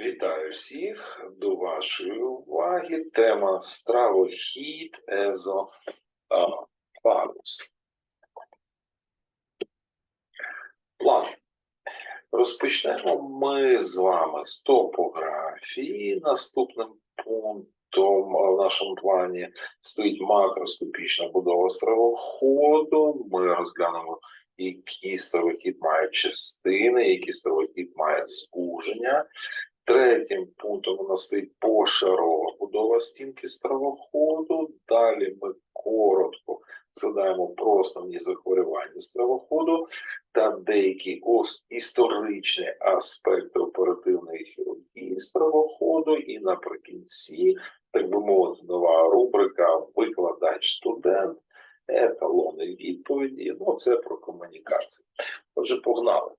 Вітаю всіх до вашої уваги. Тема стравохід езофагус. План. Розпочнемо ми з вами з топографії. Наступним пунктом в нашому плані стоїть макроскопічна будова стравоходу. Ми розглянемо, які стравохід має частини, які стравохід має звуження. Третім пунктом у нас стоїть пошарова будова стінки стравоходу. Далі ми коротко згадаємо про основні захворювання стравоходу та деякі історичні аспекти оперативної хірургії стравоходу. І наприкінці, так би мовити, нова рубрика Викладач-студент, еталони відповіді. Ну, це про комунікацію. Отже, погнали.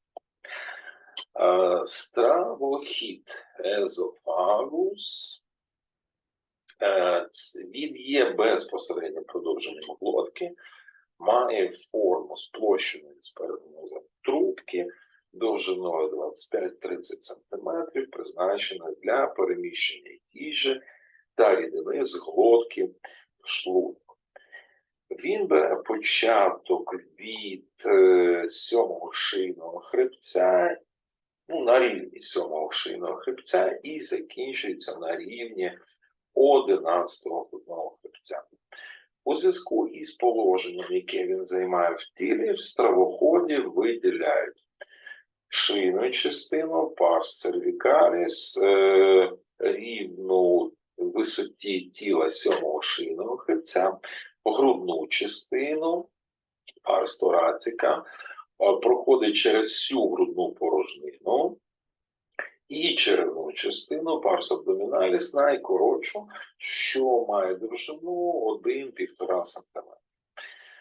Стравохід езофагус. Е, Він є безпосередньо продовженням глотки, має форму сплощеної назад трубки довжиною 25-30 см, призначеної для переміщення їжі та рідини з глотки в шлунок. Він бере початок від е, сьомого шийного хребця ну, на рівні сьомого шийного хребця і закінчується на рівні 11-го грудного хребця. У зв'язку із положенням, яке він займає в тілі, в стравоході виділяють шийну частину, парс cervicalis, е, рівну висоті тіла сьомого шийного хребця, грудну частину, парс торацика, проходить через всю грудну порожнину і черевну частину парс абдоміналіс найкоротшу, що має довжину 1-1,5 см.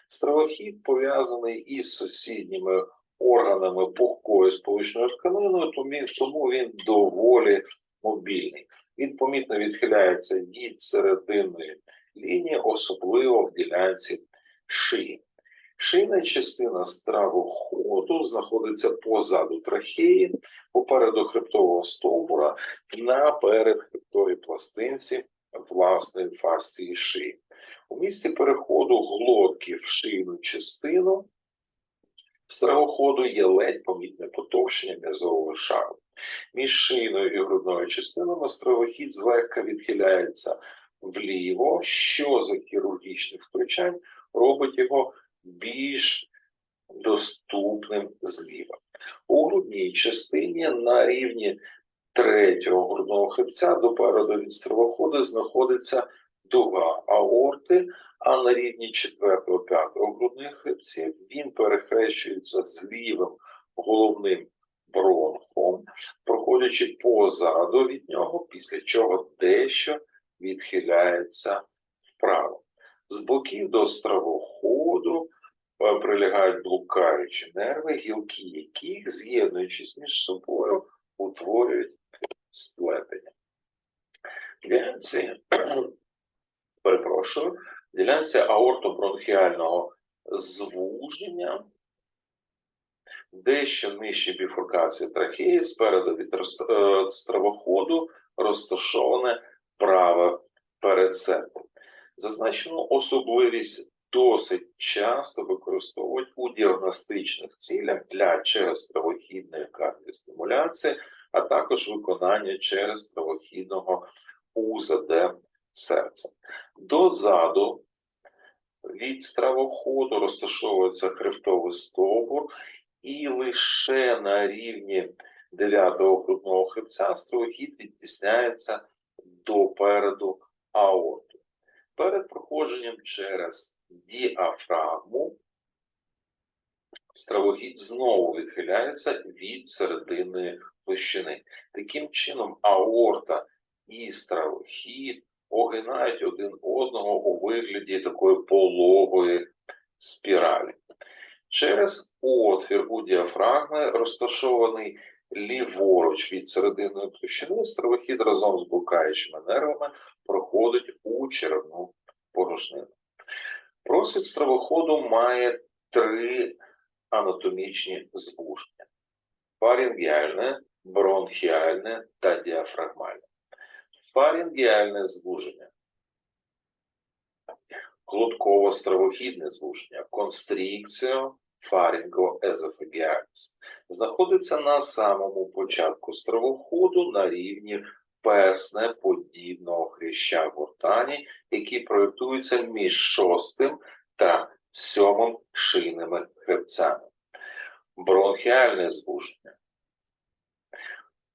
Стравохід пов'язаний із сусідніми органами пухкою сполучною тканиною, тому- він доволі мобільний. Він помітно відхиляється від серединної лінії, особливо в ділянці шиї. Шийна частина стравоходу знаходиться позаду трахеї, попереду хребтового стовбура на передхребтовій пластинці власної фасції шиї. У місці переходу глотки в шийну частину стравоходу є ледь помітне потовщення м'язового шару. Між шийною і грудною частинами стравохід злегка відхиляється вліво, що за хірургічних втручань робить його більш доступним зліва. У грудній частині на рівні третього грудного хребця допереду від стравоходу знаходиться дуга аорти, а на рівні четвертого п'ятого грудних хребців він перехрещується з лівим головним бронхом, проходячи позаду від нього, після чого дещо відхиляється вправо. З боків до стравоходу прилягають блукаючі нерви, гілки яких, з'єднуючись між собою, утворюють сплетення. Ділянці, перепрошую, ділянці аортобронхіального звуження, дещо нижче біфуркації трахеї, спереду від е, стравоходу розташоване праве передсердя. Зазначену особливість досить часто використовують у діагностичних цілях для черезстравохідної кардіостимуляції, а також виконання черезстравохідного УЗД серця. Дозаду від стравоходу розташовується хребтовий стовбур, і лише на рівні 9-го грудного хребця стравохід відтісняється до переду аорту. Перед проходженням через діафрагму стравохід знову відхиляється від середини площини. Таким чином, аорта і стравохід огинають один одного у вигляді такої пологої спіралі. Через отвір у діафрагми, розташований ліворуч від серединної площини, стравохід разом з блукаючими нервами проходить у черевну порожнину. Просвіт стравоходу має три анатомічні звуження: фарінгіальне, бронхіальне та діафрагмальне. Фарінгіальне звуження. Глутково-стравохідне звуження, констрікція фарінго-езофагіаліс. Знаходиться на самому початку стравоходу на рівні персне подібного хряща гортані, який проєктується між шостим та сьомим шийними хребцями. Бронхіальне звуження.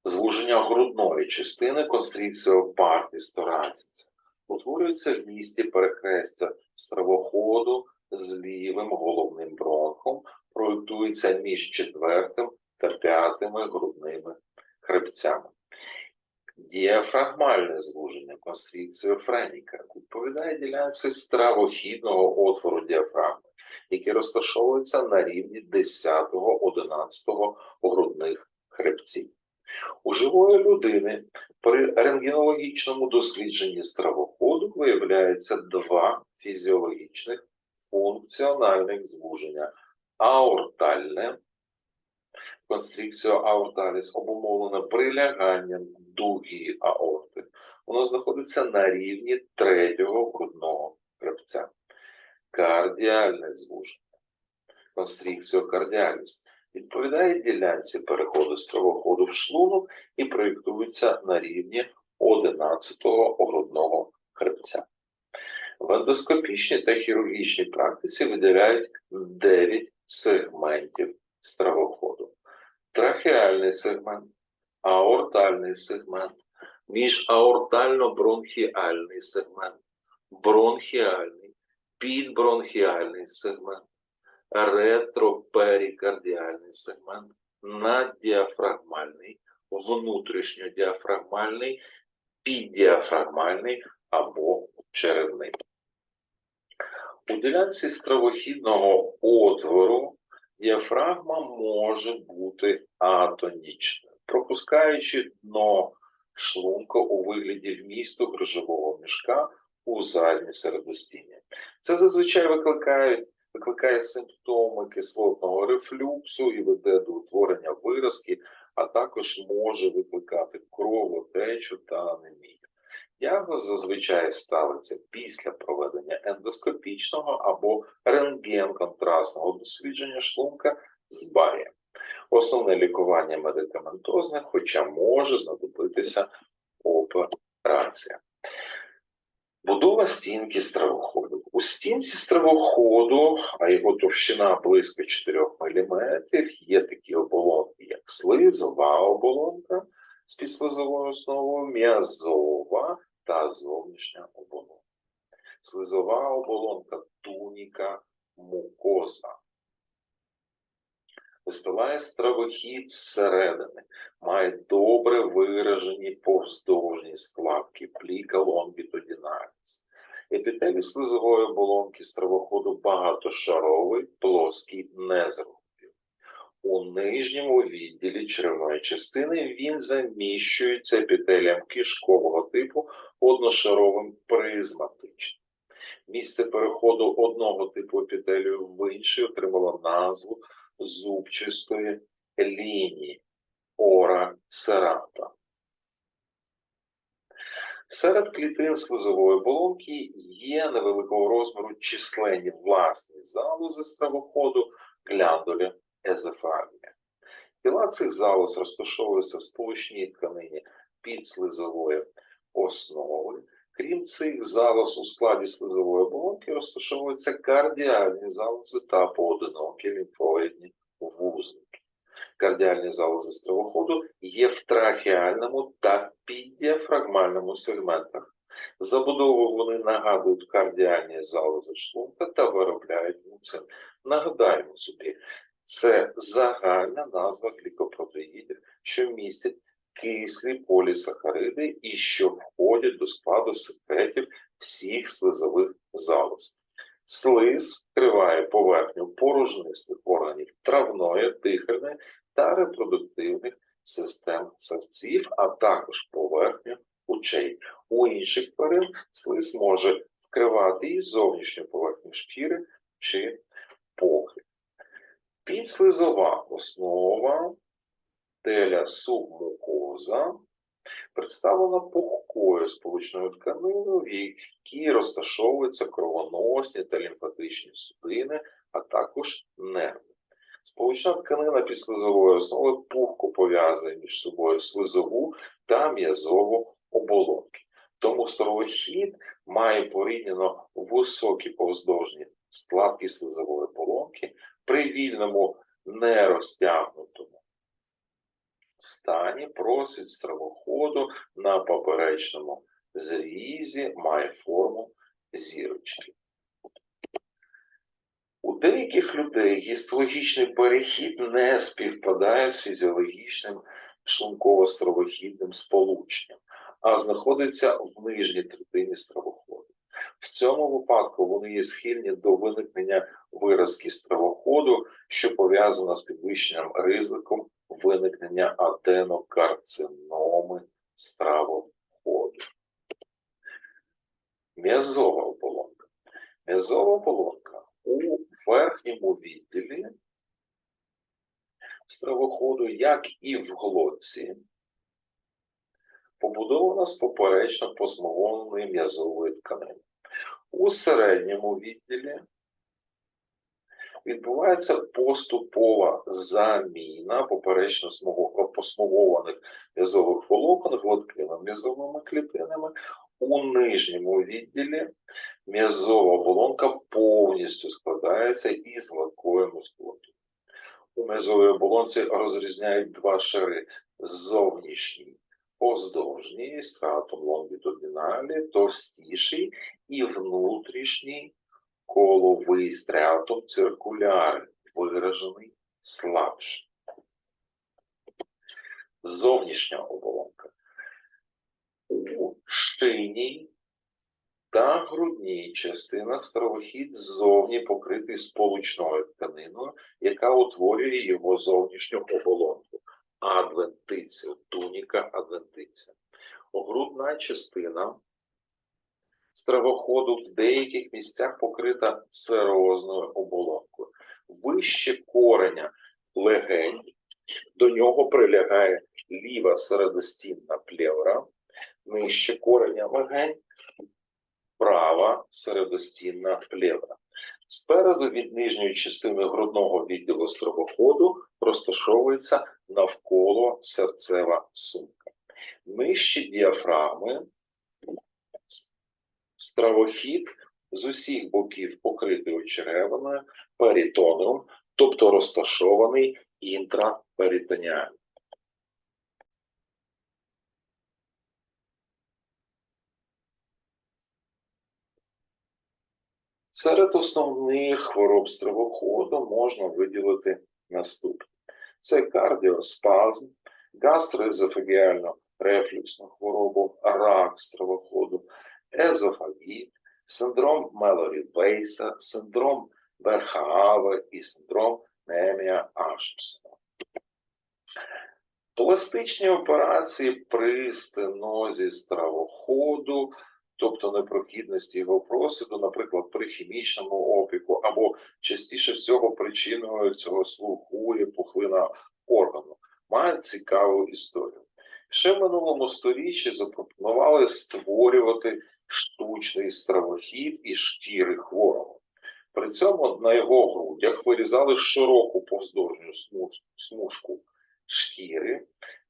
Звуження грудної частини констрікція партіс торациця утворюється в місті перехрестя стравоходу з лівим головним бронхом, проєктується між четвертим та п'ятими грудними хребцями. Діафрагмальне звуження констрікція френіка відповідає ділянці стравохідного отвору діафрагми, який розташовується на рівні 10-11 грудних хребців. У живої людини при рентгенологічному дослідженні стравоходу виявляється два фізіологічних функціональних звуження аортальне. Констрикція аорталіс обумовлена приляганням дуги аорти. Воно знаходиться на рівні третього грудного хребця. Кардіальне звуження. Констрикція кардіаліс відповідає ділянці переходу стравоходу в шлунок і проєктується на рівні 11-го грудного хребця. В ендоскопічній та хірургічній практиці виділяють 9 сегментів стравоходу. Трахеальний сегмент, аортальний сегмент, міжаортально-бронхіальний сегмент, бронхіальний, підбронхіальний сегмент, ретроперикардіальний сегмент, наддіафрагмальний, внутрішньодіафрагмальний, піддіафрагмальний або черевний. У ділянці стравохідного отвору діафрагма може бути атонічною, пропускаючи дно шлунка у вигляді вмісту грижового мішка у заднє середостіння. Це зазвичай викликає, викликає симптоми кислотного рефлюксу і веде до утворення виразки, а також може викликати кровотечу та анемію. Діагноз зазвичай ставиться після проведення ендоскопічного або рентген-контрастного дослідження шлунка з барієм. Основне лікування медикаментозне, хоча може знадобитися операція. Будова стінки стравоходу. У стінці стравоходу, а його товщина близько 4 мм, є такі оболонки, як слизова оболонка з підслизовою основою, м'язова та зовнішня оболонка. Слизова оболонка туніка мукоза. Вистилає стравохід зсередини, має добре виражені повздовжні складки пліка лонгітудіналіс. Епітелій слизової оболонки стравоходу багатошаровий, плоский, незрубів. У нижньому відділі черевної частини він заміщується епітелієм кишкового типу одношаровим призматичним. Місце переходу одного типу епітелію в інший отримало назву зубчастої лінії ора серата. Серед клітин слизової оболонки є невеликого розміру численні власні залози стравоходу гляндуля езофагія. Тіла цих залоз розташовуються в сполучній тканині підслизової основи. Крім цих залоз у складі слизової оболонки розташовуються кардіальні залози та поодинокі лімфоїдні вузлики. Кардіальні залози стравоходу є в трахеальному та піддіафрагмальному сегментах. Забудову вони нагадують кардіальні залози шлунка та виробляють муцин. Нагадаємо собі, це загальна назва глікопротеїдів, що містять кислі полісахариди і що входять до складу секретів всіх слизових залоз. Слиз вкриває поверхню порожнистих органів травної, дихальної та репродуктивних систем савців, а також поверхню очей. У інших тварин слиз може вкривати і зовнішню поверхню шкіри чи покрив. Підслизова основа теля субму залоза представлена пухкою сполучною тканиною, в якій розташовуються кровоносні та лімфатичні судини, а також нерви. Сполучна тканина підслизової основи пухко пов'язує між собою слизову та м'язову оболонки. Тому стравохід має порівняно високі повздовжні складки слизової при вільному нерозтягнутому стані просить стравоходу на поперечному зрізі має форму зірочки. У деяких людей гістологічний перехід не співпадає з фізіологічним шлунково-стравохідним сполученням, а знаходиться в нижній третині стравоходу. В цьому випадку вони є схильні до виникнення виразки стравоходу, що пов'язано з підвищенням ризиком виникнення аденокарциноми стравоходу. М'язова оболонка. М'язова оболонка у верхньому відділі стравоходу, як і в глотці, побудована з поперечно посмогованої м'язової тканини. У середньому відділі відбувається поступова заміна поперечно посмугованих м'язових волокон гладкими м'язовими клітинами. У нижньому відділі м'язова оболонка повністю складається із гладкої мускулатури. У м'язовій оболонці розрізняють два шари зовнішній поздовжній стратум лонгітудиналі, товстіший і внутрішній коловий стратум циркулярний, виражений слабше. Зовнішня оболонка. У шийній та грудній частинах стравохід ззовні покритий сполучною тканиною, яка утворює його зовнішню оболонку адвентицію, туніка адвентиція. Грудна частина стравоходу в деяких місцях покрита серозною оболонкою. Вище кореня легень, до нього прилягає ліва середостінна плевра, нижче кореня легень, права середостінна плевра. Спереду від нижньої частини грудного відділу стравоходу розташовується навколо серцева сумка. Нижче діафрагми стравохід з усіх боків покритий очеревиною перитоном, тобто розташований інтраперитоніально. Серед основних хвороб стравоходу можна виділити наступні. Це кардіоспазм, гастроезофагіально рефлюксну хворобу, рак стравоходу, езофагіт, синдром Мелорі Бейса, синдром Берхааве і синдром Немія Ашерсона. Пластичні операції при стенозі стравоходу, тобто непрохідності його просвіту, наприклад, при хімічному опіку, або частіше всього причиною цього слухує пухлина органу, мають цікаву історію. Ще в минулому сторіччі запропонували створювати штучний стравохід із шкіри хворого. При цьому на його грудях вирізали широку повздовжню смужку шкіри,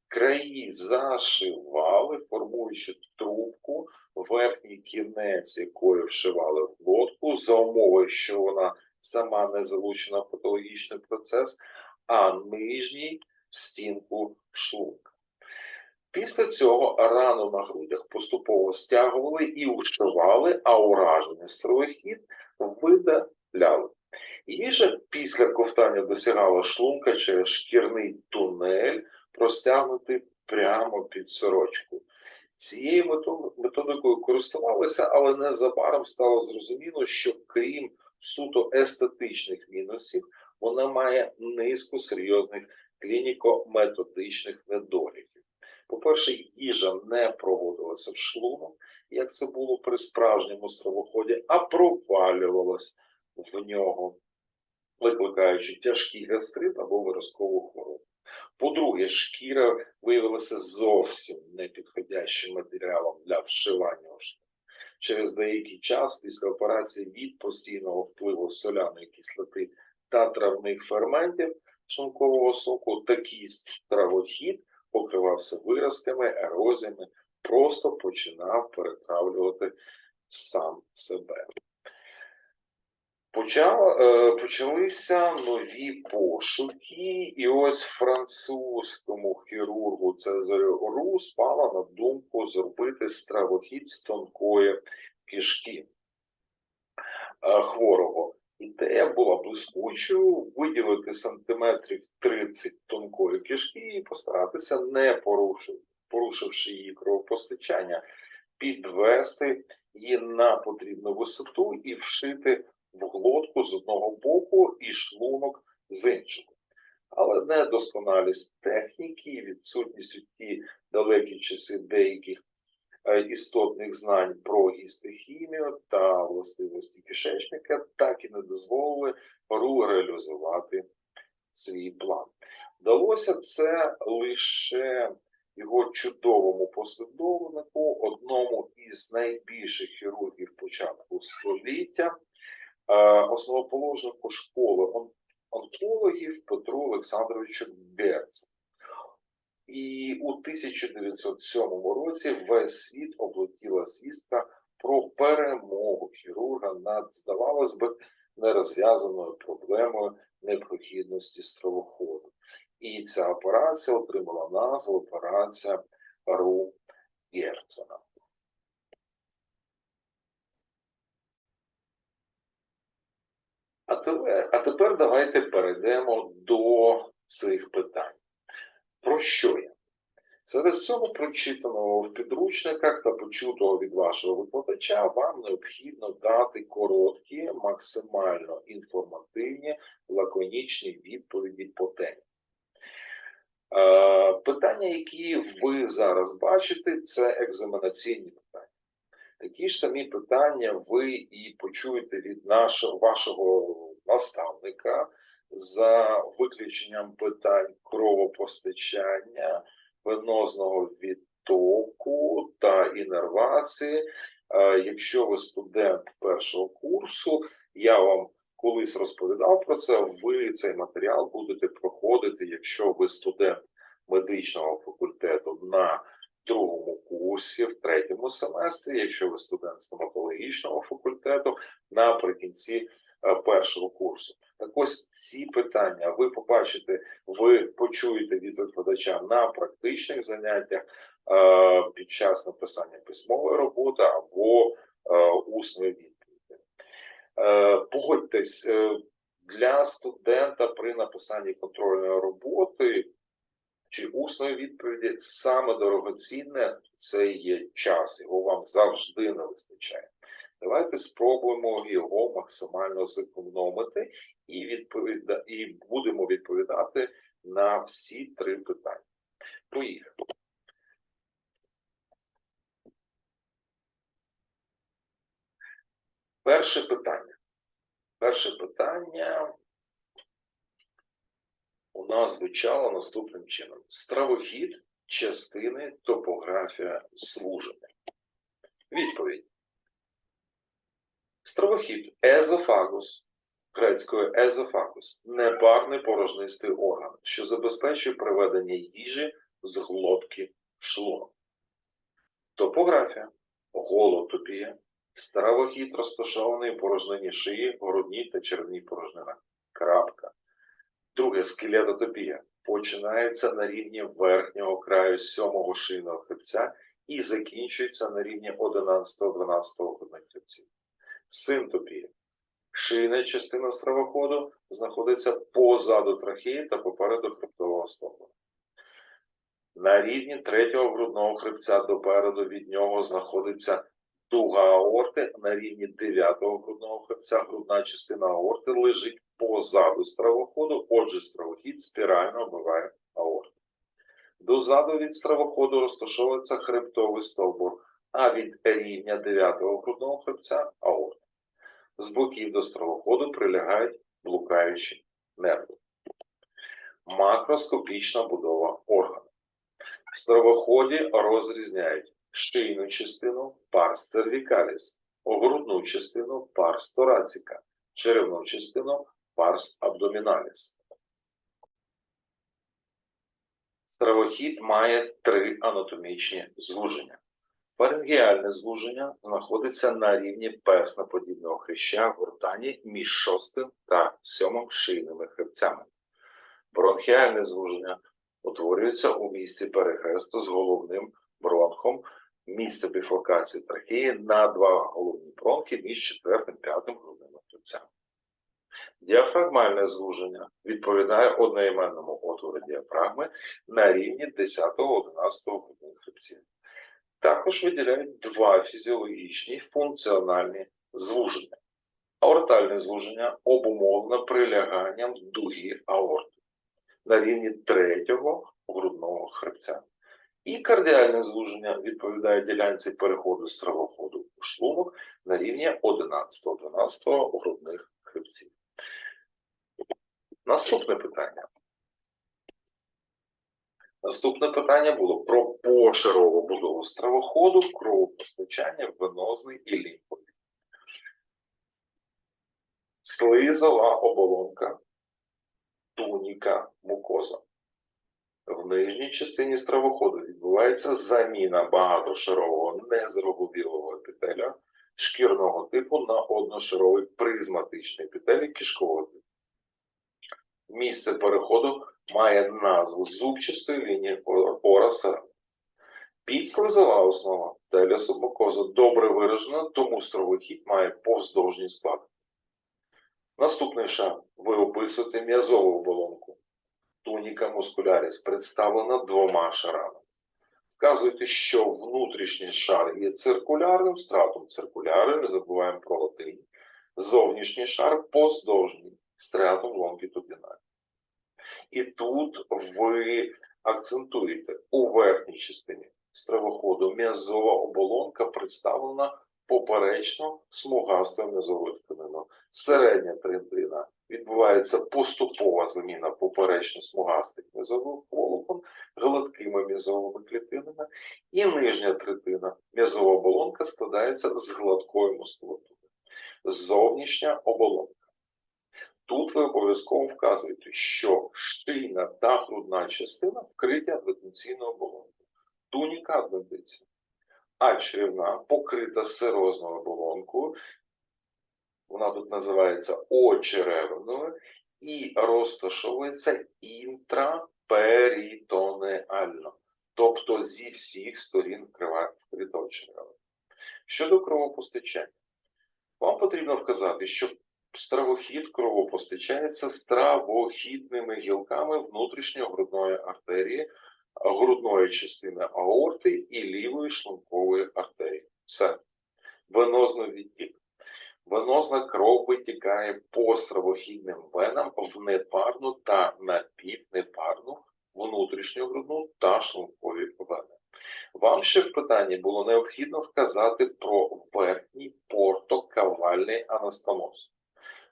краї зашивали, формуючи трубку, верхній кінець якої вшивали в глотку, за умови, що вона сама не залучена в патологічний процес, а нижній в стінку шлунка. Після цього рану на грудях поступово стягували і ушивали, а уражений стравохід видаляли. Її же після ковтання досягала шлунка через шкірний тунель, простягнутий прямо під сорочку. Цією методикою користувалися, але незабаром стало зрозуміло, що крім суто естетичних мінусів, вона має низку серйозних клініко-методичних недоліків. По-перше, їжа не проводилася в шлунок, як це було при справжньому стравоході, а провалювалась в нього, викликаючи тяжкий гастрит або виразкову хворобу. По-друге, шкіра виявилася зовсім непідходящим матеріалом для вшивання у. Через деякий час після операції від постійного впливу соляної кислоти та травних ферментів шлункового соку такий стравохід покривався виразками, ерозіями, просто починав перетравлювати сам себе. Почав, е, почалися нові пошуки, і ось французькому хірургу Цезарю Ру спала на думку зробити стравохід з тонкої кишки е, хворого. Ідея була блискучою виділити сантиметрів 30 тонкої кишки і постаратися, не порушив- порушивши її кровопостачання, підвести її на потрібну висоту і вшити в глотку з одного боку і шлунок з іншого. Але недосконалість техніки відсутність у ті далекі часи деяких е, істотних знань про гістохімію та властивості кишечника так і не дозволили Ру реалізувати свій план. Вдалося це лише його чудовому послідовнику, одному із найбільших хірургів початку століття, основоположнику школи он- онкологів Петру Олександровичу Герцу. І у 1907 році весь світ облетіла звістка про перемогу хірурга над, здавалось би, нерозв'язаною проблемою непрохідності стравоходу. І ця операція отримала назву операція Ру Герцена. А тепер, давайте перейдемо до цих питань. Про що я? Серед всього прочитаного в підручниках та почутого від вашого викладача вам необхідно дати короткі, максимально інформативні, лаконічні відповіді по темі. Е, Питання, які ви зараз бачите, це екзаменаційні питання. Такі ж самі питання ви і почуєте від нашого вашого наставника за виключенням питань кровопостачання, венозного відтоку та інервації. Е, Якщо ви студент першого курсу, я вам колись розповідав про це. Ви цей матеріал будете проходити, якщо ви студент медичного факультету на другому курсі, в третьому семестрі, якщо ви студент стоматологічного факультету наприкінці першого курсу. Так ось ці питання ви побачите, ви почуєте від викладача на практичних заняттях е, під час написання письмової роботи або е, усної відповіді. Е, Погодьтесь, е, для студента при написанні контрольної роботи чи усної відповіді саме дорогоцінне це є час, його вам завжди не вистачає. Давайте спробуємо його максимально зекономити і відповіда... і будемо відповідати на всі три питання. Поїхали. Перше питання. Перше питання у нас звучало наступним чином: стравохід, частини, топографія служення. Відповідь. Стравохід езофагус, грецькою езофагус, непарний порожнистий орган, що забезпечує приведення їжі з глотки в шлунок. Топографія, голотопія, стравохід розташований у порожнині шиї, грудній та червній порожнинах. Крапка. Друге скелетотопія починається на рівні верхнього краю сьомого шийного хребця і закінчується на рівні 11-12 грудних хребців. Синтопія. Шийна частина стравоходу знаходиться позаду трахеї та попереду хребтового стовбура. На рівні третього грудного хребця допереду від нього знаходиться дуга аорти. На рівні дев'ятого грудного хребця грудна частина аорти лежить позаду стравоходу, отже, стравохід спірально оббиває аорту. Дозаду від стравоходу розташовується хребтовий стовбур, а від рівня дев'ятого грудного хребця аорта. З боків до стравоходу прилягають блукаючі нерви. Макроскопічна будова органу. В стравоході розрізняють шийну частину парс cervicalis, грудну частину парс thoracica, черевну частину парс abdominalis. Стравохід має три анатомічні звуження. Фарингеальне звуження знаходиться на рівні персноподібного хряща в гортані між шостим та сьомим шийними хребцями. Бронхіальне звуження утворюється у місці перехресту з головним бронхом, місце біфуркації трахеї на два головні бронхи між четвертим п'ятим грудними хребцями. Діафрагмальне звуження відповідає одноіменному отвору діафрагми на рівні 10-11 грудних хребців. Також виділяють два фізіологічні функціональні звуження. Аортальне звуження обумовлено приляганням дуги аорти на рівні третього грудного хребця. І кардіальне звуження відповідає ділянці переходу стравоходу у шлунок на рівні 11-12 грудних хребців. Наступне питання. Наступне питання було про пошарову будову стравоходу, кровопостачання, венозний і лімфовий. Слизова оболонка, туніка, мукоза. В нижній частині стравоходу відбувається заміна багатошарового незроговілого епітеля шкірного типу на одношаровий призматичний епітелій кишкового типу. Місце переходу має назву зубчастої лінії ораса. Підслизова основа теля субмукоза добре виражена, тому стровохід має повздовжній склад. Наступний шаг. Ви описуєте м'язову оболонку. Туніка мускуляріс представлена двома шарами. Вказуєте, що внутрішній шар є циркулярним, стратом циркулярним, не забуваємо про латинь. Зовнішній шар поздовжній, стратом лонгітудинальним. І тут ви акцентуєте у верхній частині стравоходу м'язова оболонка представлена поперечно смугастою м'язовою тканиною. Середня третина відбувається поступова заміна поперечно смугастих м'язових волокон гладкими м'язовими клітинами, і нижня третина м'язова оболонка складається з гладкої мускулатури. Зовнішня оболонка. Тут ви обов'язково вказуєте, що шийна та грудна частина вкриті адвентиційною оболонкою, туніка адвентиція, а черевна покрита сирозною оболонкою, вона тут називається очеревиною і розташовується інтраперітонеально, тобто зі всіх сторін вкрита очеревина. Щодо кровопостачання, вам потрібно вказати, що Стравохід кровопостачається стравохідними гілками внутрішньогрудної артерії, грудної частини аорти і лівої шлункової артерії. Все. Венозний відтік. Венозна кров витікає по стравохідним венам в непарну та напівнепарну внутрішньогрудну та шлункові вени. Вам ще в питанні було необхідно вказати про верхній портокавальний анастомоз.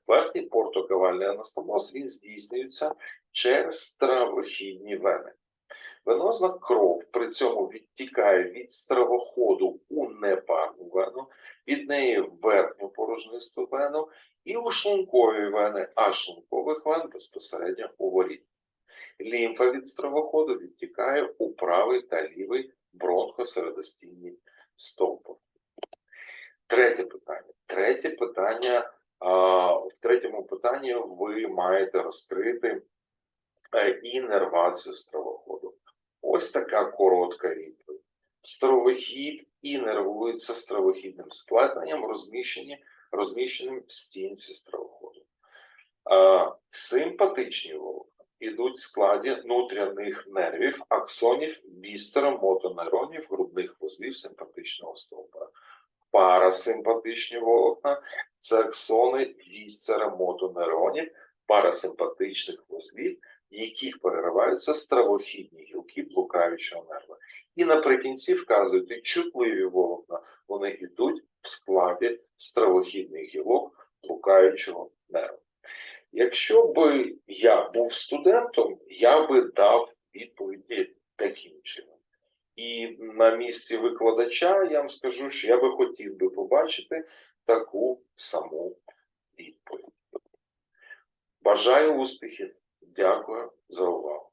Верхній портокавальний анастомоз він здійснюється через стравохідні вени. Венозна кров при цьому відтікає від стравоходу у непарну вену, від неї в верхню порожнисту вену і у шлункові вени, а шлункових вен безпосередньо у воріт. Лімфа від стравоходу відтікає у правий та лівий бронхосередостійні стовпи. Третє питання. Третє питання. В третьому питанні ви маєте розкрити е, інервацію стравоходу. Ось така коротка відповідь. Стравохід інервується стравохідним розміщені, розміщеним в стінці стравоходу. Симпатичні волокна йдуть в складі внутрішніх нервів, аксонів, бістера, мотонейронів, грудних вузлів симпатичного стовпа парасимпатичні волокна, це аксони вісцера мотонейронів, парасимпатичних вузлів, яких перериваються стравохідні гілки блукаючого нерва. І наприкінці вказують чутливі волокна, вони йдуть в складі стравохідних гілок блукаючого нерва. Якщо би я був студентом, я би дав відповіді таким чином. І на місці викладача я вам скажу, що я би хотів би побачити таку саму відповідь. Бажаю успіхів. Дякую за увагу.